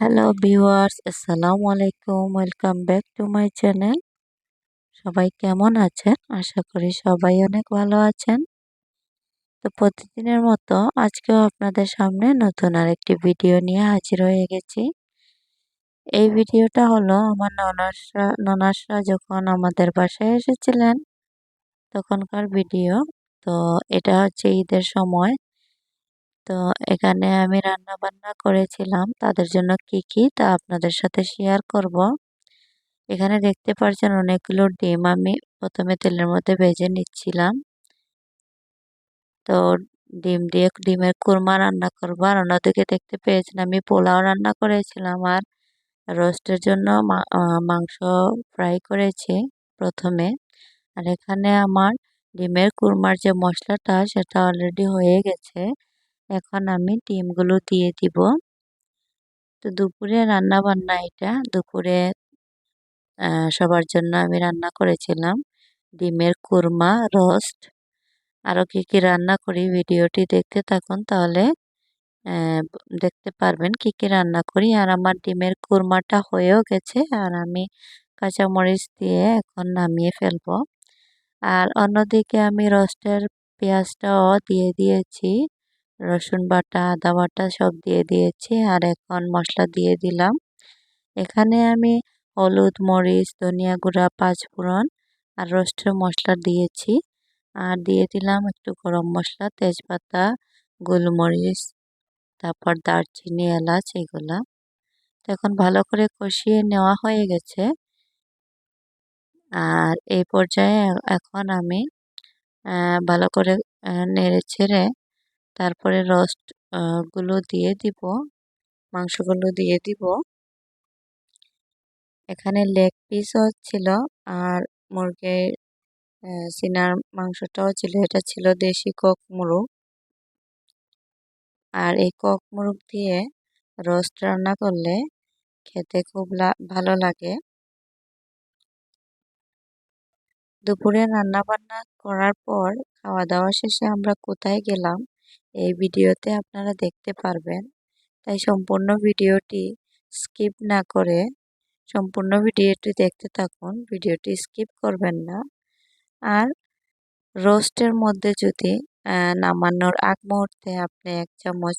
Hello viewers আসসালামু আলাইকুম welcome back to my channel সবাই কেমন আছেন? আশা করি সবাই অনেক ভালো আছেন। তো প্রতিদিনের মতো আজকেও আপনাদের সামনে নতুন আরেকটি ভিডিও নিয়ে হাজির হয়ে গেছি। এই ভিডিওটা হলো আমার ননাসরা ননাসরা যখন আমাদের বাসায় এসেছিলেন, তখনকার ভিডিও। তো এটা হচ্ছে ঈদের সময়। তো এখানে আমি রান্না বান্না করেছিলাম। তাদের জন্য কি কি তা আপনাদের সাথে শেয়ার করব। এখানে দেখতে পাচ্ছেন অনেকগুলো ডিম আমি প্রথমে তেলের মধ্যে ভেজে নিচ্ছিলাম। তো ডিম দিয়ে ডিমের কুরমা রান্না করব। আর অন্যদিকে দেখতে পেয়েছেন আমি পোলাও রান্না করেছিলাম আর রোস্টের জন্য মাংস ফ্রাই করেছি প্রথমে। আর এখানে আমার ডিমের কুরমার যে মশলাটা সেটা অলরেডি হয়ে গেছে। এখন আমি ডিমগুলো দিয়ে দিব। তো দুপুরে রান্না বান্না এটা। দুপুরে সবার জন্য আমি রান্না করেছিলাম ডিমের কুরমা, রোস্ট। আরও কী কী রান্না করি ভিডিওটি দেখতে থাকুন তাহলে দেখতে পারবেন কি কি রান্না করি। আর আমার ডিমের কুরমাটা হয়েও গেছে আর আমি কাঁচামরিচ দিয়ে এখন নামিয়ে ফেলব। আর অন্যদিকে আমি রোস্টের পেঁয়াজটাও দিয়ে দিয়েছি। রসুন বাটা, আদা বাটা সব দিয়ে দিয়েছি আর এখন মশলা দিয়ে দিলাম। এখানে আমি হলুদ, মরিচ, ধনিয়া গুঁড়া, পাঁচফোড়ন আর রোস্টের মশলা দিয়েছি। আর দিয়ে দিলাম একটু গরম মশলা, তেজপাতা, গোলমরিচ, তারপর দারচিনি, এলাচ এগুলা। এখন ভালো করে কষিয়ে নেওয়া হয়ে গেছে। আর এই পর্যায়ে এখন আমি ভালো করে নেড়ে ছেড়ে তারপরে রোস্টগুলো দিয়ে দিব, মাংসগুলো দিয়ে দিব। এখানে লেগ পিসও ছিল আর মুরগির সিনার মাংসটাও ছিল। এটা ছিল দেশি কক মুরগ। আর এই কক মুরগ দিয়ে রোস্ট রান্না করলে খেতে খুব ভালো লাগে। দুপুরে রান্না বান্না করার পর খাওয়া দাওয়া শেষে আমরা কোথায় গেলাম? এই ভিডিওতে আপনারা দেখতে পারবেন। তাই সম্পূর্ণ ভিডিওটি স্কিপ না করে সম্পূর্ণ ভিডিওটি দেখতে থাকুন। ভিডিওটি স্কিপ করবেন না। আর রোস্টের মধ্যে যদি নামানোর আগ মুহূর্তে আপনি এক চামচ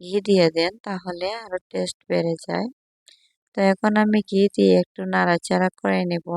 ঘি দিয়ে দেন, তাহলে আরও টেস্ট বেড়ে যায়। তো এখন আমি ঘি দিয়ে একটু নাড়াচাড়া করে নেব।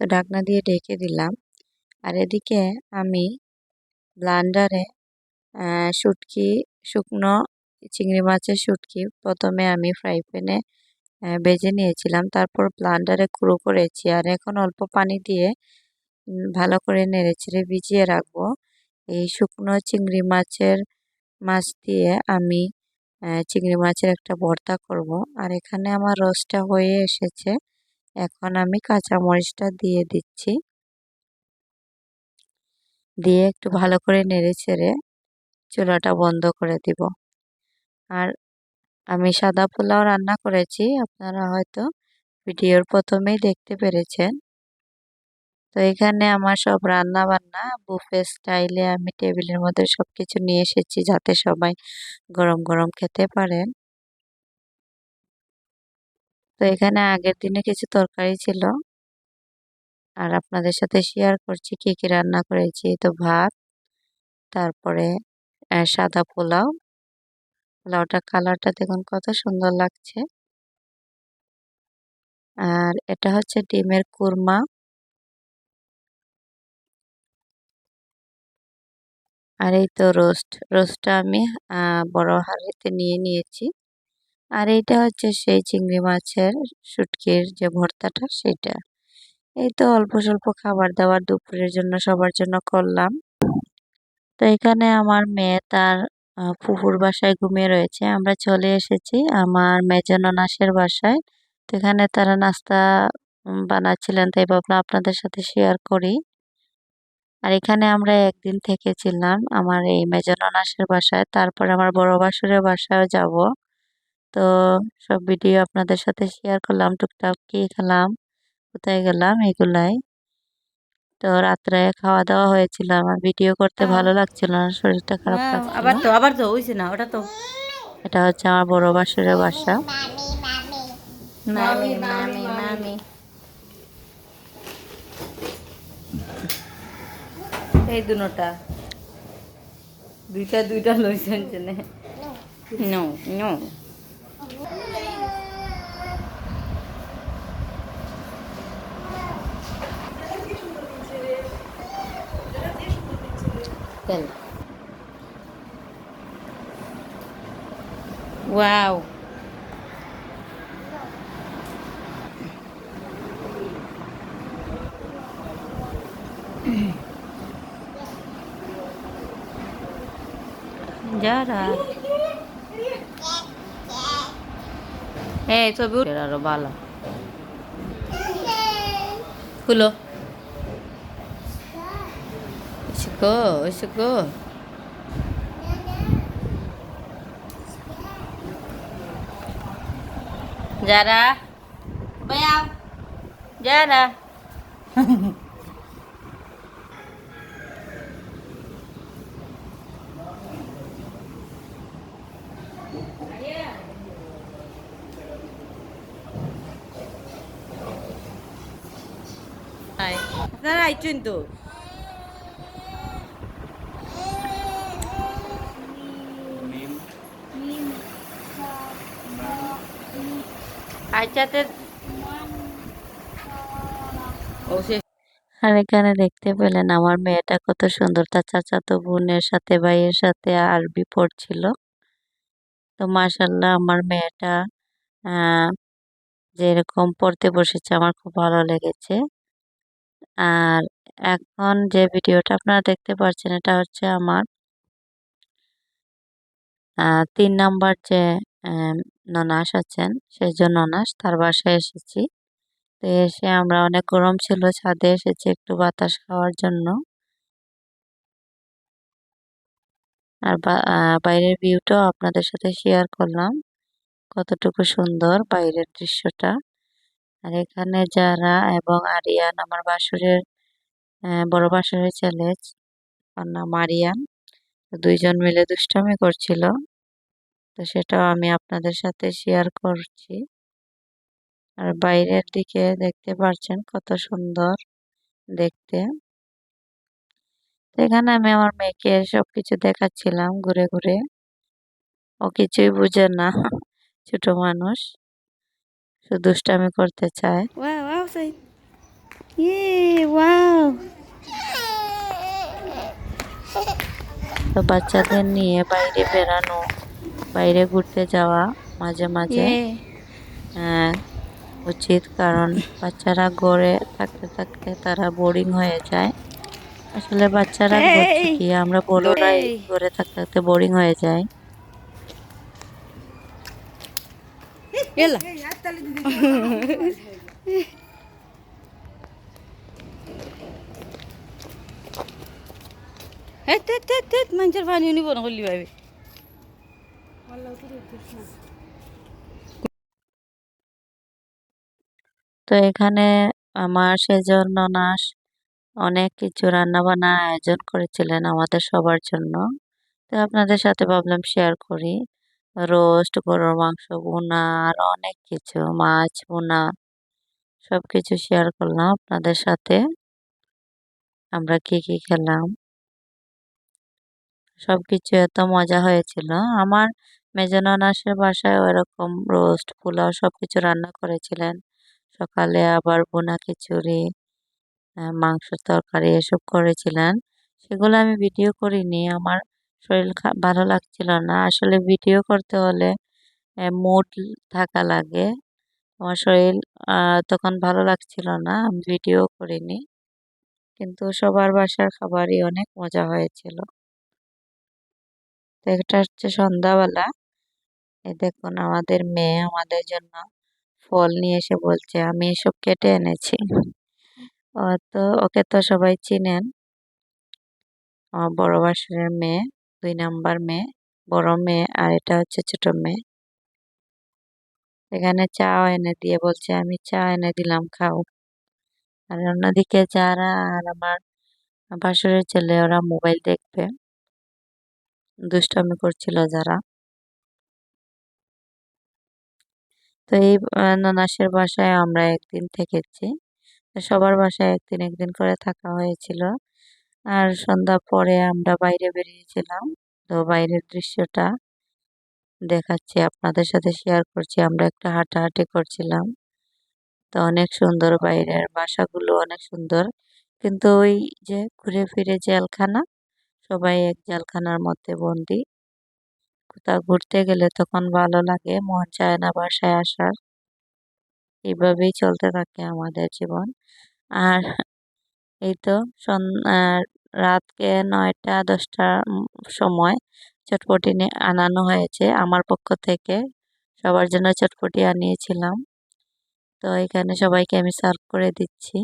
তো ঢাকনা দিয়ে ঢেকে দিলাম। আর এদিকে আমি ব্লান্ডারে শুটকি, শুকনো চিংড়ি মাছের শুটকি প্রথমে আমি ফ্রাই প্যানে বেজে নিয়েছিলাম। তারপর ব্লান্ডারে কুড়ো করেছি আর এখন অল্প পানি দিয়ে ভালো করে নেড়ে ছেড়ে ভিজিয়ে রাখব। এই শুকনো চিংড়ি মাছের মাছ দিয়ে আমি চিংড়ি মাছের একটা ভর্তা করব। আর এখানে আমার রসটা হয়ে এসেছে। এখন আমি কাঁচামরিচটা দিয়ে দিচ্ছি। দিয়ে একটু ভালো করে নেড়ে ছেড়ে চুলাটা বন্ধ করে দিব। আর আমি সাদা পোলাও রান্না করেছি, আপনারা হয়তো ভিডিওর প্রথমেই দেখতে পেরেছেন। তো এখানে আমার সব রান্না বান্না বুফে স্টাইলে আমি টেবিলের মধ্যে সব কিছু নিয়ে এসেছি যাতে সবাই গরম গরম খেতে পারেন। তো এখানে আগের দিনে কিছু তরকারি ছিল। আর আপনাদের সাথে শেয়ার করছি কী কী রান্না করেছি। তো ভাত, তারপরে সাদা পোলাও। পোলাওটা কালারটা দেখুন কত সুন্দর লাগছে। আর এটা হচ্ছে ডিমের কুরমা। আর এই তো রোস্ট। রোস্টটা আমি বড় হাড়িতে নিয়ে নিয়েছি। আর এইটা হচ্ছে সেই চিংড়ি মাছের শুটকির যে ভর্তাটা সেটা এই তো অল্প স্বল্প খাবার দাবার দুপুরের জন্য সবার জন্য করলাম। তো এখানে আমার মেয়ে তার ফুফুর বাসায় ঘুমিয়ে রয়েছে। আমরা চলে এসেছি আমার মেজন নাসের বাসায়। তো এখানে তারা নাস্তা বানাচ্ছিলেন, তাই ভাবলাম আপনাদের সাথে শেয়ার করি। আর এখানে আমরা একদিন থেকেছিলাম আমার এই মেজন নাসের বাসায়। তারপরে আমার বড় বাসুরের বাসায় যাব। তো সব ভিডিও আপনাদের সাথে শেয়ার করলাম, টুকটাক কি খেলাম। কোথায় গেলাম এগুলাই। তো রাত্রে খাওয়া দাওয়া হয়েছিল আমার ভিডিও করতে ভালো লাগছিল না শরীরটা খারাপ Wow, লাগছিল। আবার তো আবার তো হইছে না ওটা তো। এটা হচ্ছে আমার বড় বাসুরের বাসা। মামি মামি মামি। এই দুনোটা। দুইটা দুইটা লইছেন জেনে। No no. চল ওয়াও যারা এই ছবি উঠে আরও ভালো খুলো এসে গো এসে গো যারা বয়াও যারা Hai. আপনারা আইছেন তো আইচাতে ও সে আর এখানে দেখতে পেলেন আমার মেয়েটা কত সুন্দর। তার চাচাতো বোনের সাথে, ভাইয়ের সাথে আরবি পড়ছিল তো মাশাল্লাহ আমার মেয়েটা যেরকম পড়তে বসেছে আমার খুব ভালো লেগেছে। আর এখন যে ভিডিওটা আপনারা দেখতে পাচ্ছেন এটা হচ্ছে আমার তিন নাম্বার যে ননাস আছেন। সেই জন্য ননাস, তার বাসায় এসেছি। তো এসে আমরা অনেক গরম ছিল, ছাদে এসেছি একটু বাতাস খাওয়ার জন্য। আর বাইরের ভিউটাও আপনাদের সাথে শেয়ার করলাম। কতটুকু সুন্দর বাইরের দৃশ্যটা। আর এখানে যারা এবং আরিয়ান, আমার বাসুরের বড় বাসুরের ছেলে, ওর নাম আরিয়ান। দুইজন মিলে দুষ্টামি করছিল। তো সেটাও আমি আপনাদের সাথে শেয়ার করছি। আর বাইরের দিকে দেখতে পাচ্ছেন কত সুন্দর দেখতে। এখানে আমি আমার মেয়েকে সবকিছু দেখাচ্ছিলাম ঘুরে ঘুরে। ও কিছুই বুঝে না ছোট মানুষ। শুধু দুষ্টামি করতে চায়। তো বাচ্চাদের নিয়ে বাইরে বেরানো বাইরে ঘুরতে যাওয়া মাঝে মাঝে। ইয়ে। উচিত কারণ বাচ্চারা ঘরে থাকতে থাকতে তারা বোরিং হয়ে যায়। আসলে বাচ্চারা কি আমরা বড়রাই। ঘরে থাকতে থাকতে বোরিং হয়ে যায়। এলা। হে তে তে তে মানুষের পানি উনি বন করলি ভাবে তো এখানে আমার সেজন্য নাস অনেক কিছু রান্না বান্না আয়োজন করেছিলেন আমাদের সবার জন্য। তো আপনাদের সাথে ভাবলাম শেয়ার করি। রোস্ট, গরুর মাংস, ভুনা, আর অনেক কিছু, মাছ, ভুনা সব কিছু শেয়ার করলাম আপনাদের সাথে। আমরা কি কি খেলাম? সব কিছু এত মজা হয়েছিল। আমার মেজননাসের বাসায় ওরকম রোস্ট, পোলাও সব কিছু রান্না করেছিলেন। সকালে আবার বোনা খিচুড়ি মাংসের তরকারি এসব করেছিলেন। সেগুলো আমি ভিডিও করিনি, আমার শরীর ভালো লাগছিল না। আসলে ভিডিও করতে হলে মুড থাকা লাগে। আমার শরীর তখন ভালো লাগছিল না, আমি ভিডিও করিনি। কিন্তু সবার বাসার খাবারই অনেক মজা হয়েছিল। তো এটা হচ্ছে সন্ধ্যাবেলা। এই দেখুন, আমাদের মেয়ে আমাদের জন্য ফল নিয়ে এসে বলছে, আমি এসব কেটে এনেছি। তো ওকে তো সবাই চিনেন। আমার বড় বাসুরের মেয়ে, দুই নাম্বার মেয়ে, বড় মেয়ে আর এটা হচ্ছে ছোট মেয়ে। এখানে চা এনে দিয়ে বলছে, আমি চা এনে দিলাম, খাও। আর অন্যদিকে যারা আর আমার বাসরের ছেলে, ওরা মোবাইল দেখবে। দুষ্টামি করছিল যারা। তো এই ননাসের বাসায় আমরা একদিন থেকেছি। সবার বাসায় একদিন একদিন করে থাকা হয়েছিল। আর সন্ধ্যা পরে আমরা বাইরে বেরিয়েছিলাম। তো বাইরের দৃশ্যটা দেখাচ্ছি, আপনাদের সাথে শেয়ার করছি। আমরা একটা হাঁটাহাঁটি করছিলাম। তো অনেক সুন্দর বাইরের বাসাগুলো, অনেক সুন্দর। কিন্তু ওই যে ঘুরে ফিরে জেলখানা, সবাই এক জেলখানার মধ্যে বন্দি। কোথাও ঘুরতে গেলে তখন ভালো লাগে, মন চায় না বাসায় আসার। এইভাবেই চলতে থাকে আমাদের জীবন। আর এই তো রাতকে নয়টা দশটার সময় চটপটি আনানো হয়েছে আমার পক্ষ থেকে। সবার জন্য চটপটি আনিয়েছিলাম। তো এখানে সবাইকে আমি সার্ভ করে দিচ্ছি।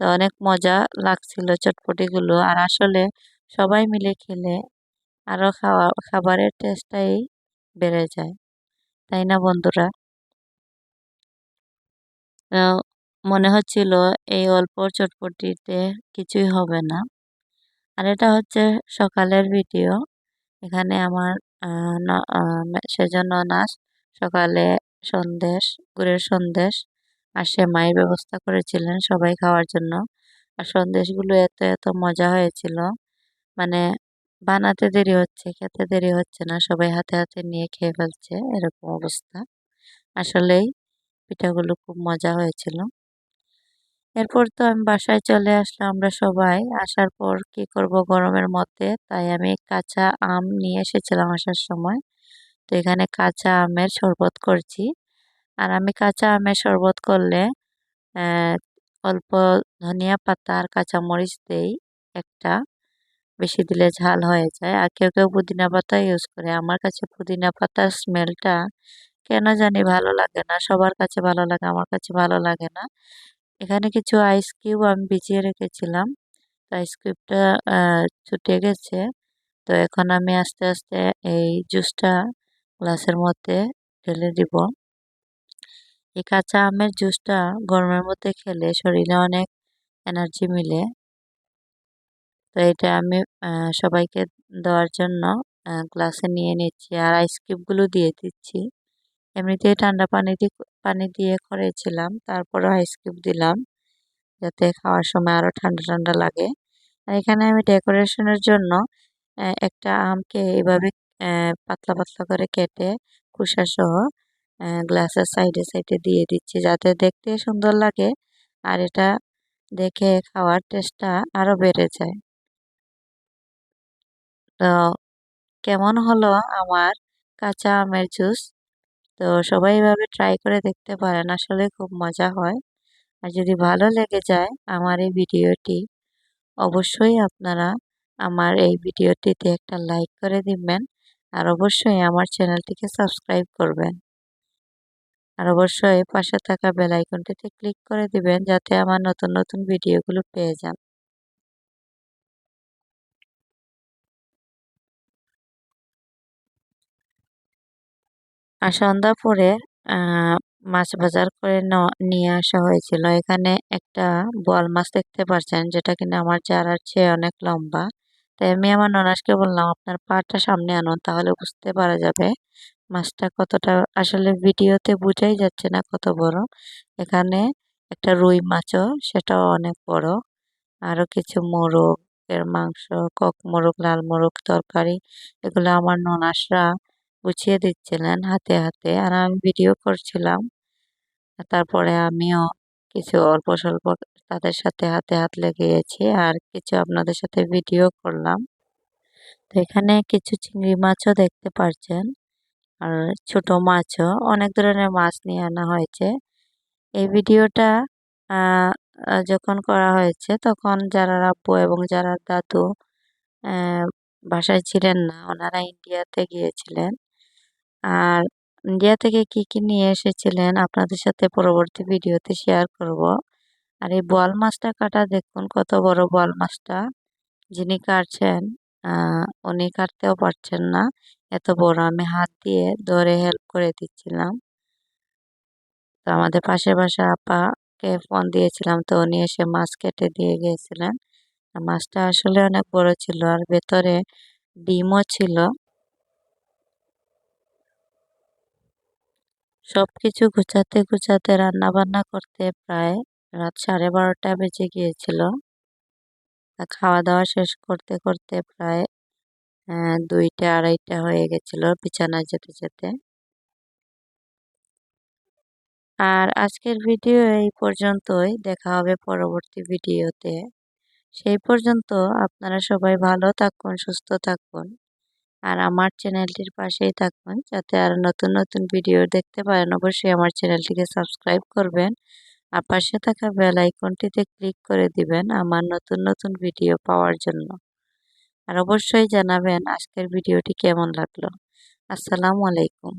তো অনেক মজা লাগছিল চটপটিগুলো। আর আসলে সবাই মিলে খেলে আরও খাওয়া, খাবারের টেস্টটাই বেড়ে যায়। তাই না বন্ধুরা? মনে হচ্ছিল এই অল্প চটপটিতে কিছুই হবে না। আর এটা হচ্ছে সকালের ভিডিও। এখানে আমার সেজন্য নাচ, সকালে সন্দেশ, গুড়ের সন্দেশ আর সেমাইয়ের ব্যবস্থা করেছিলেন সবাই খাওয়ার জন্য। আর সন্দেশগুলো এত এত মজা হয়েছিল। মানে বানাতে দেরি হচ্ছে, খেতে দেরি হচ্ছে না, সবাই হাতে হাতে নিয়ে খেয়ে ফেলছে, এরকম অবস্থা। আসলেই পিঠাগুলো খুব মজা হয়েছিল। এরপর তো আমি বাসায় চলে আসলাম আমরা সবাই। আসার পর কি করব গরমের মধ্যে, তাই আমি কাঁচা আম নিয়ে এসেছিলাম আসার সময়। তো এখানে কাঁচা আমের শরবত করছি। আর আমি কাঁচা আমের শরবত করলে অল্প ধনিয়া পাতা আর কাঁচামরিচ দেই একটা। বেশি দিলে ঝাল হয়ে যায়। আর কেউ কেউ পুদিনা পাতা ইউজ করে। আমার কাছে পুদিনা পাতার স্মেলটা কেন জানি ভালো লাগে না। সবার কাছে ভালো লাগে, আমার কাছে ভালো লাগে না। এখানে কিছু আইস কিউব আমি ভিজিয়ে রেখেছিলাম। তো আইস কিউবটা ছুটে গেছে। তো এখন আমি আস্তে আস্তে এই জুসটা গ্লাসের মধ্যে ঢেলে দিব। এই কাঁচা আমের জুসটা গরমের মধ্যে খেলে শরীরে অনেক এনার্জি মিলে। তো এটা আমি সবাইকে দেওয়ার জন্য গ্লাসে নিয়ে নিচ্ছি আর আইস কিউবগুলো দিয়ে দিচ্ছি। এমনিতেই ঠান্ডা পানি দিয়ে পানি দিয়ে করেছিলাম তারপরে কিউব দিলাম, যাতে খাওয়ার সময় আরও ঠান্ডা ঠান্ডা লাগে। আর এখানে আমি ডেকোরেশনের জন্য একটা আমকে এইভাবে পাতলা পাতলা করে কেটে সহ গ্লাসের সাইডে সাইডে দিয়ে দিচ্ছি যাতে দেখতে সুন্দর লাগে। আর এটা দেখে খাওয়ার টেস্টটা আরও বেড়ে যায়। তো কেমন হলো আমার কাঁচা আমের জুস? তো সবাই এভাবে ট্রাই করে দেখতে পারেন, আসলে খুব মজা হয়। আর যদি ভালো লেগে যায় আমার এই ভিডিওটি, অবশ্যই আপনারা আমার এই ভিডিওটিতে একটা লাইক করে দিবেন। আর অবশ্যই আমার চ্যানেলটিকে সাবস্ক্রাইব করবেন। আর অবশ্যই পাশে থাকা বেল আইকনটিতে ক্লিক করে দিবেন, যাতে আমার নতুন নতুন ভিডিওগুলো পেয়ে যান। আর সন্ধ্যা পরে মাছ বাজার করে নিয়ে আসা হয়েছিল। এখানে একটা বোয়াল মাছ দেখতে পাচ্ছেন যেটা কিনা আমার চারার চেয়ে অনেক লম্বা। তাই আমি আমার ননাসকে বললাম, আপনার পাটা সামনে আনুন, তাহলে বুঝতে পারা যাবে মাছটা কতটা আসলে ভিডিওতে বোঝাই যাচ্ছে না কত বড়। এখানে একটা রুই মাছও, সেটাও অনেক বড়। আরও কিছু মোরগের মাংস, কক মোরগ, লাল মোরগ, তরকারি, এগুলো আমার ননাসরা গুছিয়ে দিচ্ছিলেন হাতে হাতে। আর আমি ভিডিও করছিলাম। তারপরে আমিও কিছু অল্প স্বল্প তাদের সাথে হাতে, হাত লেগেছি আর কিছু আপনাদের সাথে ভিডিও করলাম। তো এখানে কিছু চিংড়ি মাছও দেখতে পারছেন। আর ছোট মাছও, অনেক ধরনের মাছ নিয়ে আনা হয়েছে। এই ভিডিওটা যখন করা হয়েছে, তখন যারা আব্বু এবং যারা দাদু বাসায় ছিলেন না, ওনারা ইন্ডিয়াতে গিয়েছিলেন। আর ইন্ডিয়া থেকে কি কি নিয়ে এসেছিলেন আপনাদের সাথে পরবর্তী ভিডিওতে শেয়ার করব। আর এই বল মাছটা কাটা, দেখুন কত বড় বল মাছটা। যিনি কাটছেন উনি কাটতেও পারছেন না। এত বড় আমি হাত দিয়ে ধরে হেল্প করে দিচ্ছিলাম। তো আমাদের পাশে পাশে আপাকে ফোন দিয়েছিলাম, তো উনি এসে মাছ কেটে দিয়ে গিয়েছিলেন। মাছটা আসলে অনেক বড় ছিল, আর ভেতরে ডিমও ছিল। সব কিছু গুছাতে গুছাতে রান্না বান্না করতে প্রায় রাত সাড়ে বারোটা বেজে গিয়েছিল। খাওয়া দাওয়া শেষ করতে করতে প্রায় দুইটা, আড়াইটা হয়ে গেছিল বিছানায় যেতে যেতে। আর আজকের ভিডিও এই পর্যন্তই। দেখা হবে পরবর্তী ভিডিওতে। সেই পর্যন্ত আপনারা সবাই ভালো থাকুন, সুস্থ থাকুন। আর আমার চ্যানেলটির পাশেই থাকুন যাতে আর নতুন নতুন ভিডিও দেখতে পারেন। অবশ্যই আমার চ্যানেলটিকে সাবস্ক্রাইব করবেন আর পাশে থাকা বেল আইকনটিতে ক্লিক করে দিবেন আমার নতুন নতুন ভিডিও পাওয়ার জন্য। আর অবশ্যই জানাবেন আজকের ভিডিওটি কেমন লাগল। আসসালামু আলাইকুম।